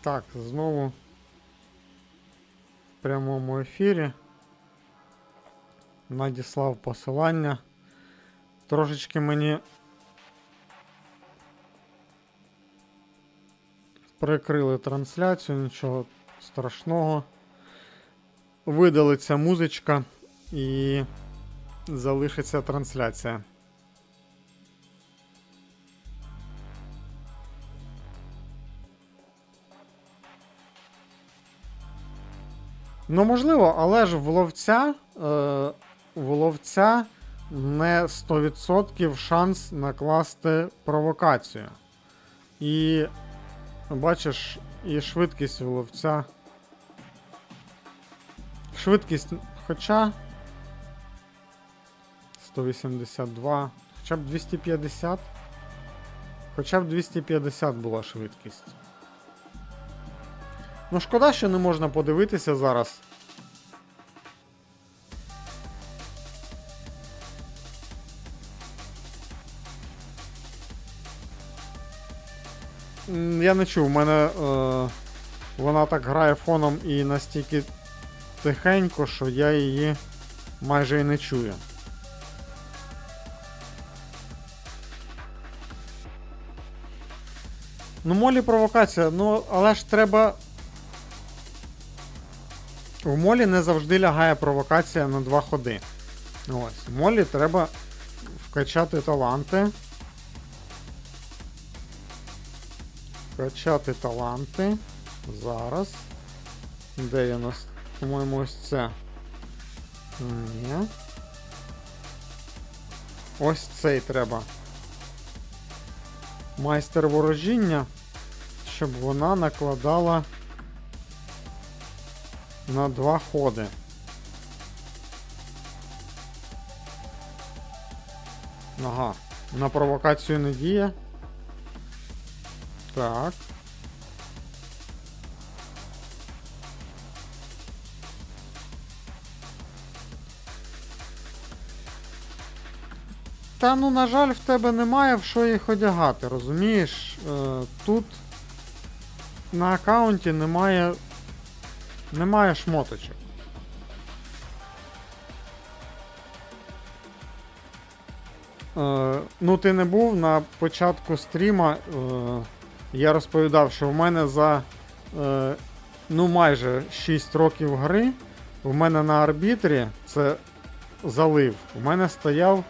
Так, знову в прямому ефірі. Надіслав посилання. Трошечки мені прикрили трансляцію, нічого страшного. Видалиться музичка і залишиться трансляція. Ну, можливо, але ж в ловця, е, в не 100% шанс накласти провокацію. І бачиш, і швидкість у ловця. Швидкість, хоча 182, хоча б 250. Хоча б 250 була швидкість. Ну, шкода, що не можна подивитися зараз. Я не чув, у мене е, вона так грає фоном і настільки тихенько, що я її майже і не чую. Ну, молі провокація, ну, але ж треба. В молі не завжди лягає провокація на два ходи. Ось. В молі треба вкачати таланти. Вкачати таланти. Зараз. Де я нас? По-моєму, ось це. Ні. Ось цей треба. Майстер ворожіння, щоб вона накладала на два ходи. Ага, на провокацію не діє. Так. Та ну, на жаль, в тебе немає в що їх одягати, розумієш? Е, тут на аккаунті немає. Немає шмоточок. Е, ну, ти не був на початку стріма. Е, я розповідав, що в мене за е, ну майже 6 років гри. В мене на арбітрі це залив. У мене стояв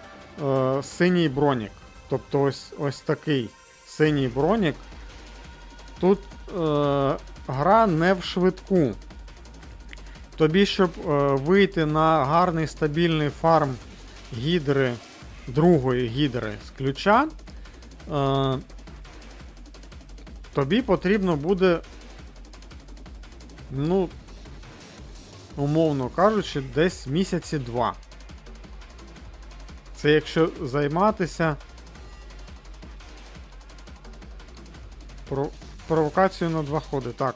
е, синій бронік. Тобто ось ось такий синій бронік. Тут е, гра не в швидку. Тобі, щоб е, вийти на гарний стабільний фарм гідри, другої гідри з ключа, е, тобі потрібно буде, ну, умовно кажучи, десь місяці два. Це якщо займатися Про... провокацію на два ходи. Так.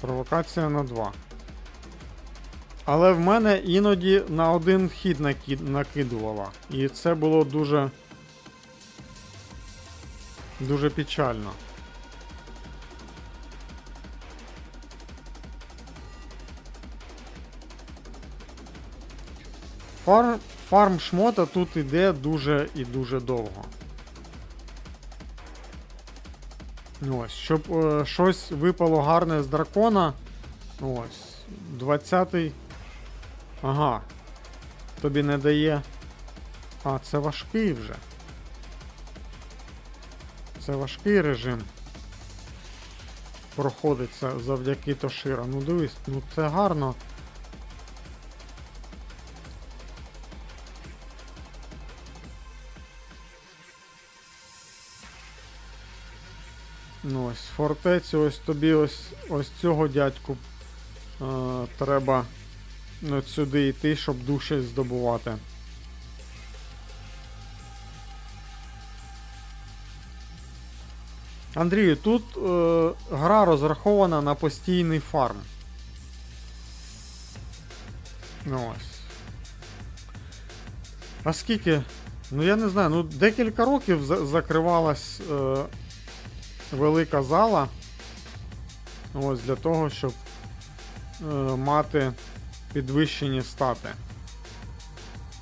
Провокація на два. Але в мене іноді на один хід наки- накидувала. І це було дуже. Дуже печально. Фарм, фарм шмота тут іде дуже і дуже довго. Ось, щоб е, щось випало гарне з дракона. Ось. 20-й. Ага. Тобі не дає. А, це важкий вже. Це важкий режим. Проходиться завдяки Тошира. Ну дивись, ну це гарно. Ну ось, фортецю, ось тобі ось ось цього дядьку е, треба от сюди йти, щоб душі здобувати. Андрію, тут е, гра розрахована на постійний фарм. Ну ось. А скільки? Ну я не знаю, ну декілька років за- закривалась. Е, велика зала. Ось для того, щоб е, мати підвищені стати.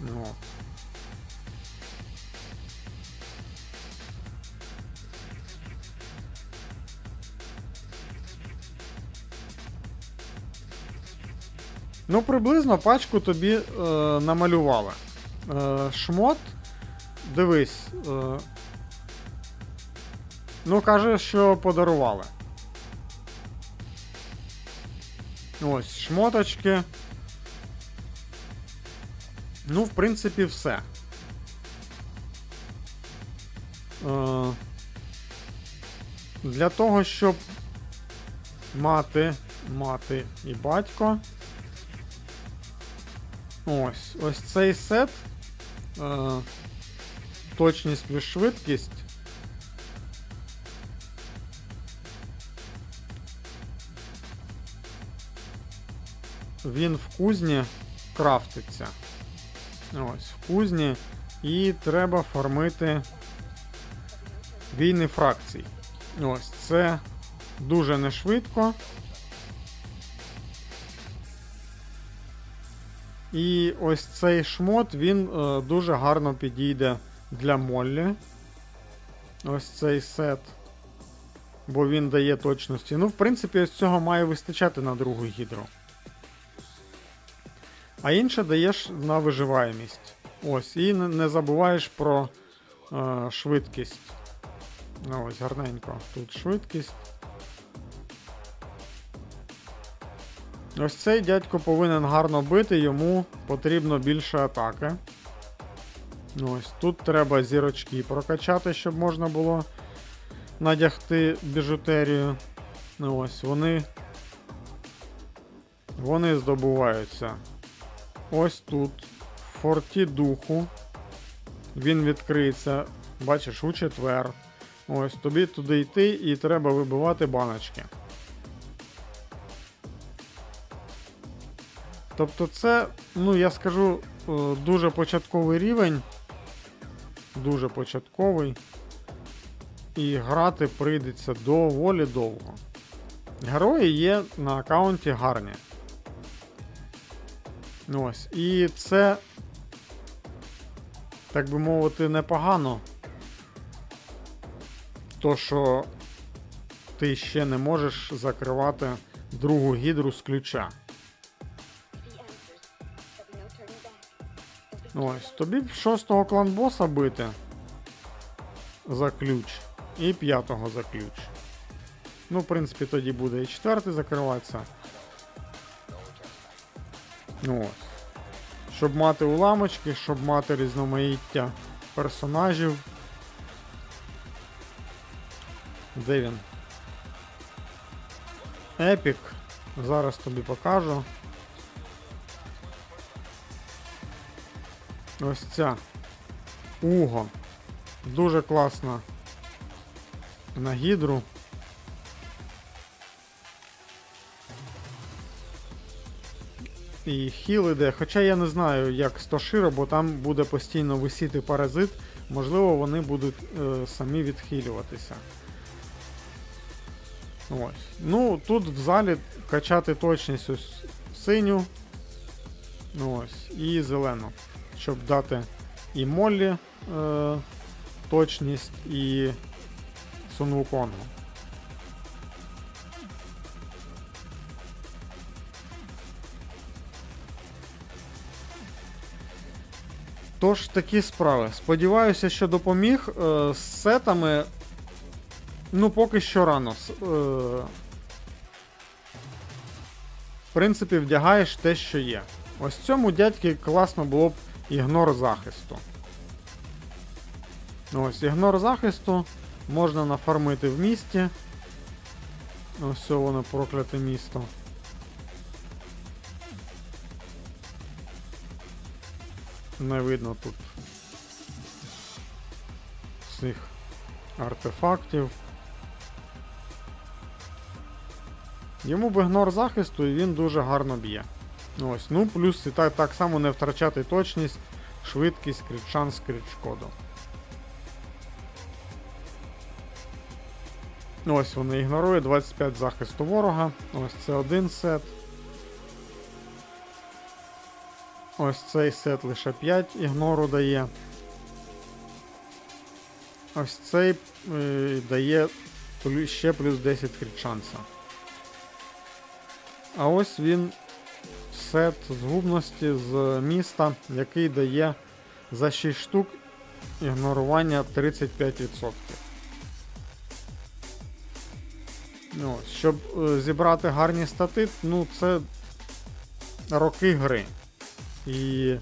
Ну. Ну, приблизно пачку тобі е, намалювали. Е, шмот, дивись. Е, ну, каже, що подарували. Ось, шмоточки. Ну, в принципі, все. Е, для того, щоб мати, мати і батько. Ось, ось цей сет. Е, точність плюс швидкість. Він в кузні крафтиться. Ось, в кузні. І треба фармити війни фракцій. Ось, це дуже нешвидко. І ось цей шмот він е, дуже гарно підійде для Моллі. Ось цей сет. Бо він дає точності. Ну, в принципі, ось цього має вистачати на другу гідру. А інше даєш на виживаємість. Ось, і не, забуваєш про е, швидкість. Ну, ось, гарненько. Тут швидкість. Ось цей дядько повинен гарно бити, йому потрібно більше атаки. Ось тут треба зірочки прокачати, щоб можна було надягти біжутерію. Ну, Ось вони. Вони здобуваються. Ось тут. В форті духу. Він відкриється, бачиш, у четвер. Ось тобі туди йти і треба вибивати баночки. Тобто це, ну я скажу, е, дуже початковий рівень. Дуже початковий. І грати прийдеться доволі довго. Герої є на аккаунті гарні. Ось. І це, так би мовити, непогано. То, що ти ще не можеш закривати другу гідру з ключа. Ось, тобі б шостого кланбоса бити за ключ. І п'ятого за ключ. Ну, в принципі, тоді буде і четвертий закриватися. Ну. Щоб мати уламочки, щоб мати різноманіття персонажів. Де він? Епік. Зараз тобі покажу. Ось ця. Уго. Дуже класна. На гідру. І хіл іде. Хоча я не знаю, як з Тоширо, бо там буде постійно висіти паразит. Можливо, вони будуть е, самі відхилюватися. Ось. Ну, тут в залі качати точність ось синю. Ось. І зелену щоб дати і Моллі е, точність, і Сунвуконгу. Тож такі справи. Сподіваюся, що допоміг е, з сетами. Ну, поки що рано. Е, в принципі, вдягаєш те, що є. Ось цьому дядьки класно було б ігнор захисту. Ось, ігнор захисту можна нафармити в місті. Ось воно прокляте місто. Не видно тут цих артефактів. Йому б ігнор захисту і він дуже гарно б'є. Ось, ну плюс і так, так само не втрачати точність, швидкість, крит шанс, крит шкоду. Ось вони ігнорує 25 захисту ворога. Ось це один сет. Ось цей сет лише 5 ігнору дає. Ось цей е, дає ще плюс 10 крит шанса. А ось він сет згубності з міста, який дає за 6 штук ігнорування 35%. Ну, щоб е, зібрати гарні стати, ну це роки гри. І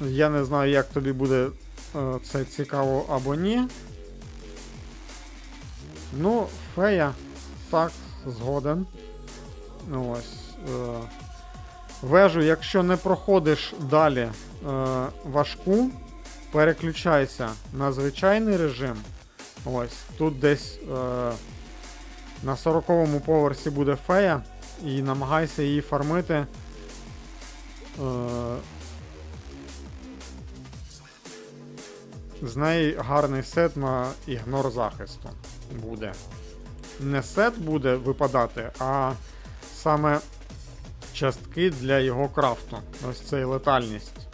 я не знаю, як тобі буде е, це цікаво або ні. Ну, фея, так, згоден. Ну, ось. Е, вежу, якщо не проходиш далі е, важку, переключайся на звичайний режим. Ось, тут десь е, на 40-му поверсі буде фея, і намагайся її фармити. Е, з неї гарний сет на ігнор захисту буде. Не сет буде випадати, а саме частки для його крафту. Ось цей летальність.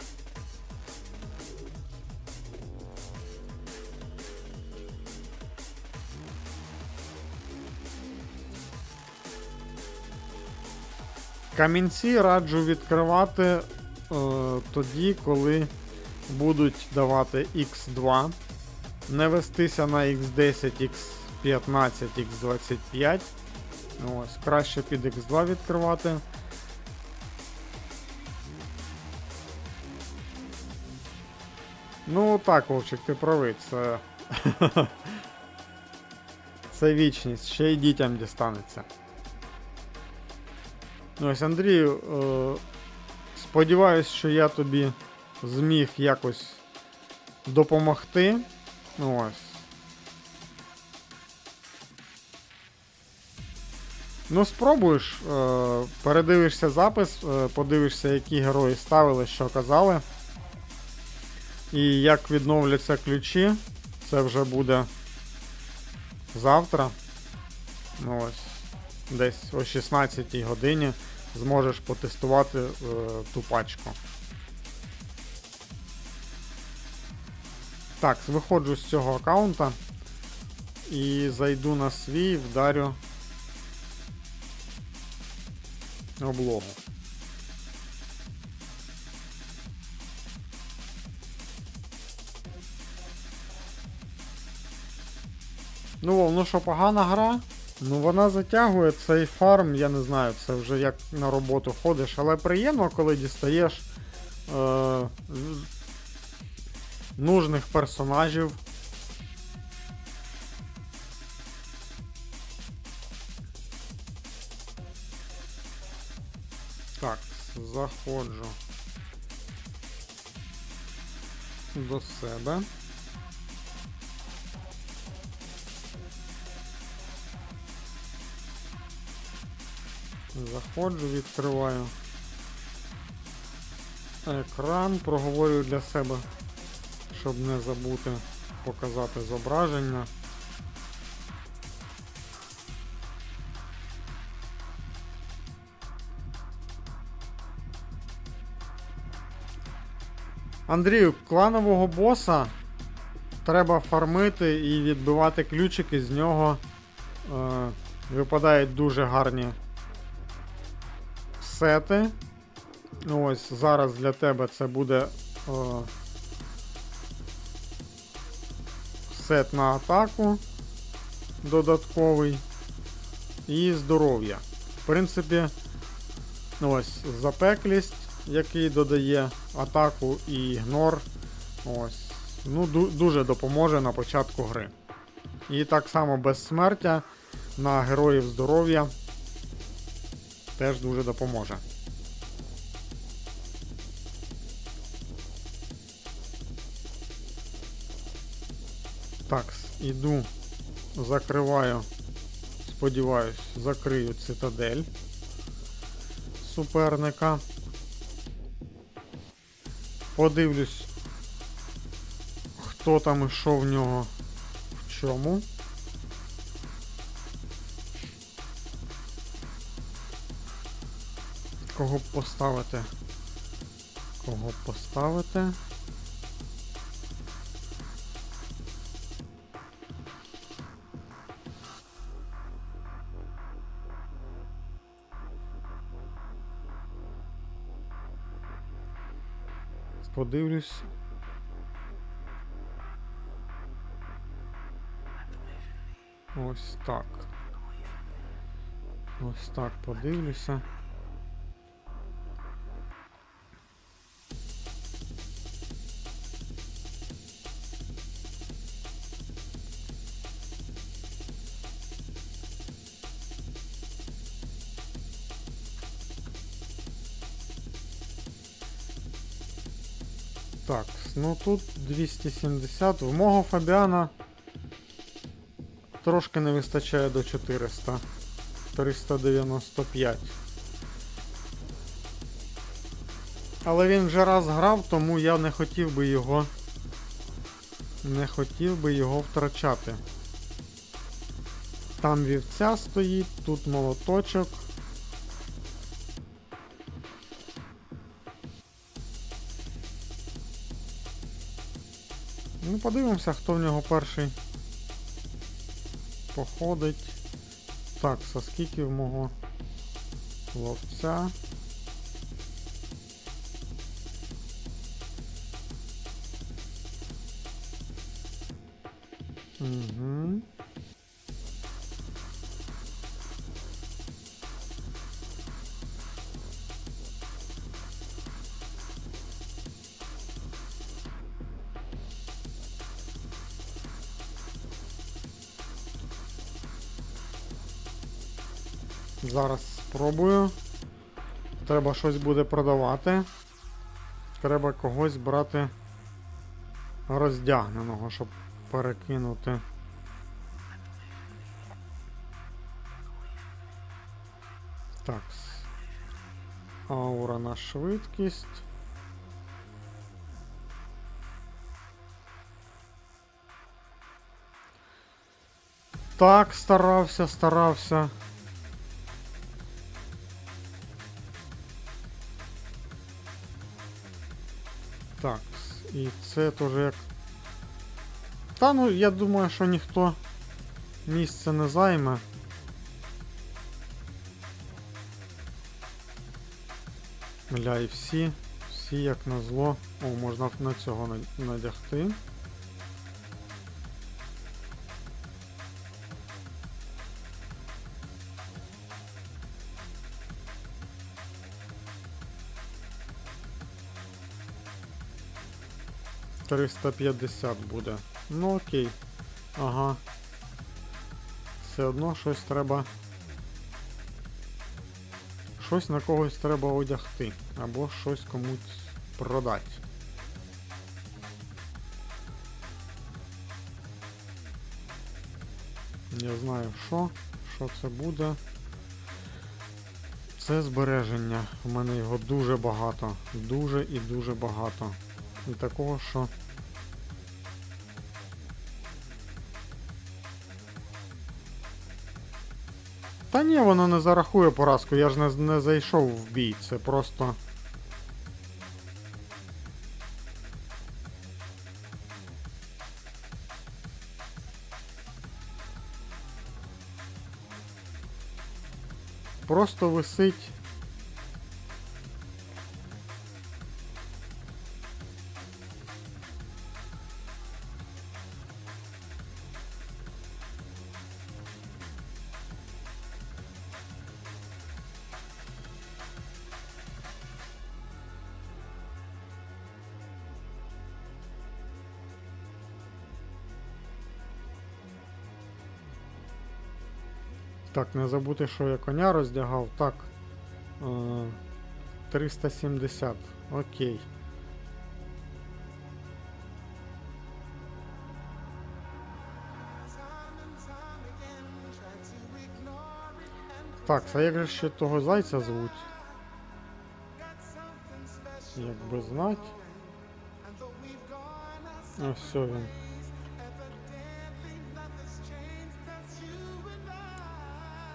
Камінці раджу відкривати е, тоді, коли будуть давати X2. Не вестися на X10, X15, X25. Ось, краще під X2 відкривати. Ну так, Вовчик, ти правий, це. це вічність, ще й дітям дістанеться. Ось, Андрію, е, сподіваюсь, що я тобі зміг якось допомогти. Ось. Ну, спробуєш, е, передивишся запис, е, подивишся, які герої ставили, що казали. І як відновляться ключі. Це вже буде завтра. Ну ось. Десь о 16 годині зможеш потестувати е, ту пачку. Так, виходжу з цього аккаунта і зайду на свій, вдарю облогу. Ну, ну що, погана гра? Ну вона затягує цей фарм, я не знаю, це вже як на роботу ходиш, але приємно, коли дістаєш е, нужних персонажів. Так, заходжу до себе. Заходжу, відкриваю екран, проговорюю для себе, щоб не забути показати зображення. Андрію, кланового боса треба фармити і відбивати ключики, з нього е, випадають дуже гарні сети. Ось зараз для тебе це буде о, сет на атаку додатковий і здоров'я. В принципі, ось запеклість, який додає атаку і ігнор. Ось. Ну, ду- дуже допоможе на початку гри. І так само безсмертя на героїв здоров'я теж дуже допоможе. Так, іду, закриваю, сподіваюсь, закрию цитадель суперника. Подивлюсь, хто там і що в нього в чому. Кого б поставити. Кого б поставити? Подивлюсь. Ось так. Ось так подивлюся. Ну тут 270. В мого Фабіана трошки не вистачає до 400. 395. Але він вже раз грав, тому я не хотів би його. Не хотів би його втрачати. Там вівця стоїть, тут молоточок. Подивимося, хто в нього перший походить. Так, со скільки в мого ловця. Угу. Зараз спробую. Треба щось буде продавати. Треба когось брати роздягненого, щоб перекинути. Так. Аура на швидкість. Так, старався, старався. І це теж як. Та ну, я думаю, що ніхто місце не займе. Бля, і всі, всі як на зло. О, можна на цього надягти. Триста п'ятдесят буде. Ну окей. Ага. Все одно щось треба. Щось на когось треба одягти. Або щось комусь продати. Я знаю що. Що це буде. Це збереження. У мене його дуже багато. Дуже і дуже багато. І такого, що. Та ні, воно не зарахує поразку, я ж не, не зайшов в бій, це просто. Просто висить. Так, не забути, що я коня роздягав. Так. Е, 370. Окей. Так, а як же ще того зайця звуть? Як би знать. Ось все він.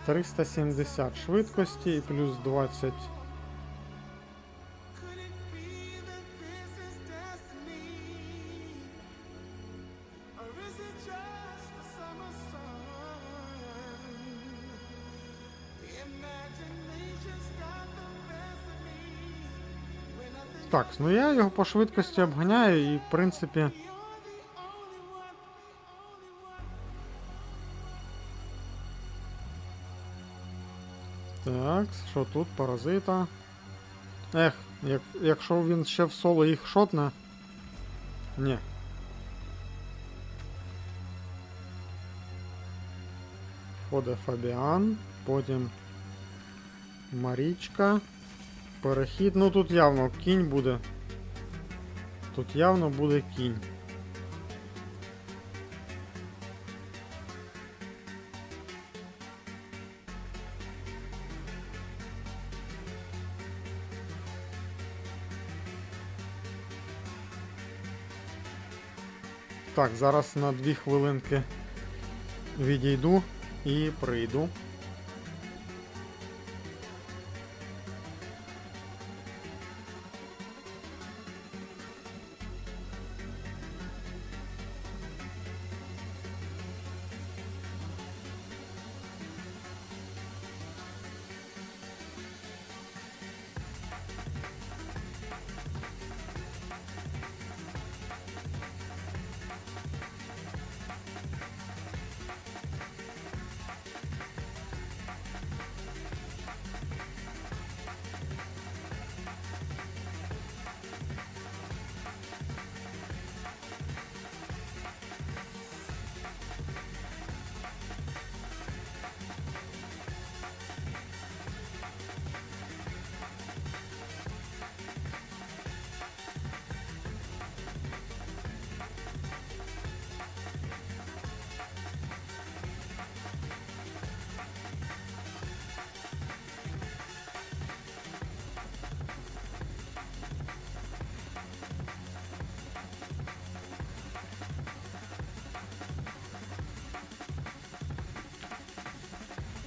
370 швидкості і плюс 20 Так, ну я його по швидкості обганяю і в принципі що тут? Паразита. Ех, як, якщо він ще в соло їх шотне. Ні. Ходить Фабіан, потім Марічка. Перехід. Ну тут явно кінь буде. Тут явно буде кінь. Так, зараз на дві хвилинки відійду і прийду.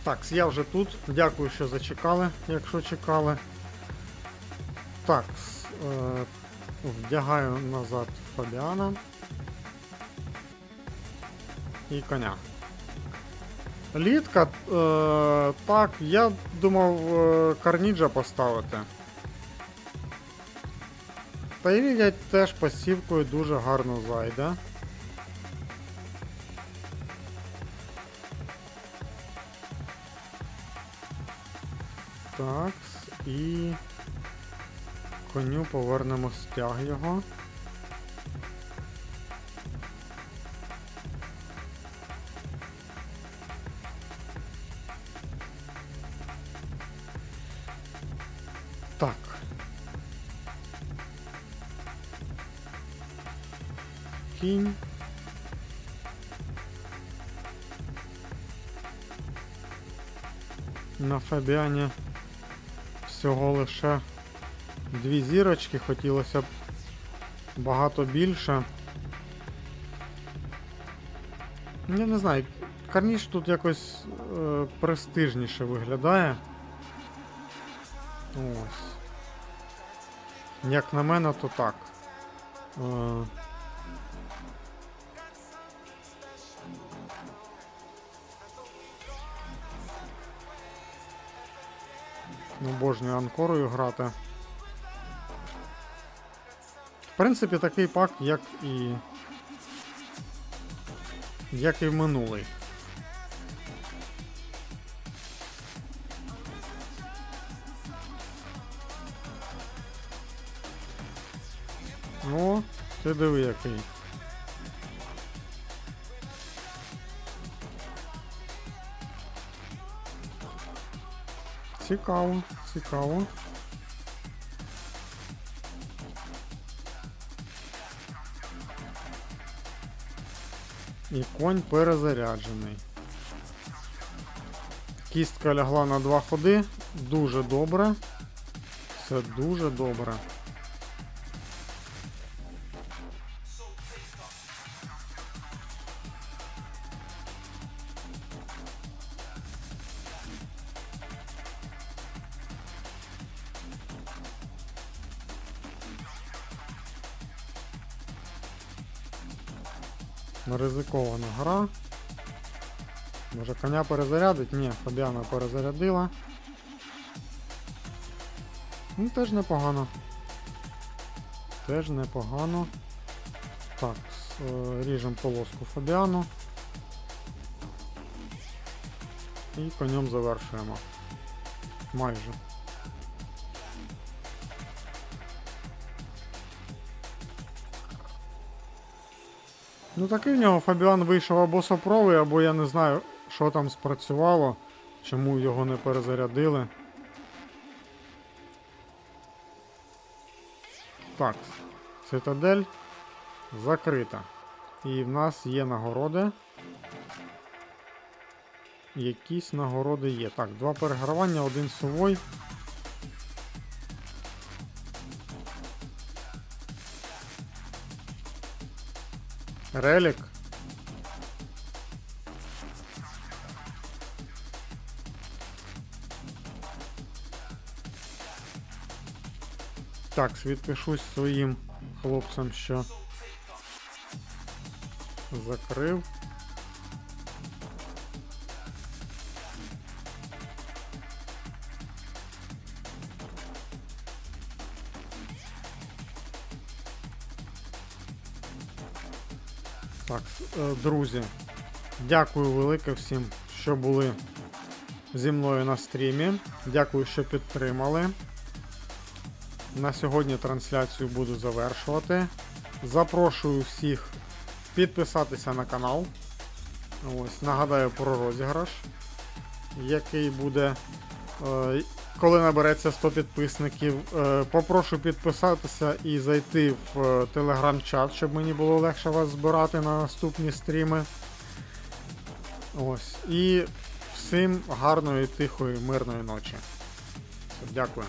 Так, я вже тут. Дякую, що зачекали, якщо чекали. Так, е, вдягаю назад Фабіана. І коня. Літка, е, так, я думав е, Карніджа поставити. Та й видять теж пасівкою дуже гарно зайде. Так, і коню повернемо стяг його. Так. Кінь. На Фабіані всього лише дві зірочки, хотілося б багато більше. Я не знаю, карніш тут якось е, престижніше виглядає. Ось. Як на мене, то так. Е, Обожнюю анкорою грати. В принципі, такий пак, як і. Як і в минулий. О, ти диви який. Цікаво, цікаво. І конь перезаряджений. Кістка лягла на два ходи. Дуже добре. Все дуже добре. Ризикована гра. Може коня перезарядить? Ні, Фабіана перезарядила. Ну теж непогано. теж непогано. Так, е, ріжемо полоску Фабіану. І конем завершуємо. Майже. Ну такий в нього Фабіан вийшов або сопровий, або я не знаю, що там спрацювало, чому його не перезарядили. Так, цитадель закрита. І в нас є нагороди. Якісь нагороди є. Так, два перегравання, один сувой. Релік. Так, відпишусь своїм хлопцям, що закрив. Так, е, друзі, дякую велике всім, що були зі мною на стрімі. Дякую, що підтримали. На сьогодні трансляцію буду завершувати. Запрошую всіх підписатися на канал. Ось, нагадаю про розіграш, який буде, е, коли набереться 100 підписників. Е, Попрошу підписатися і зайти в е, телеграм-чат, щоб мені було легше вас збирати на наступні стріми. Ось. І всім гарної, тихої, мирної ночі. Дякую.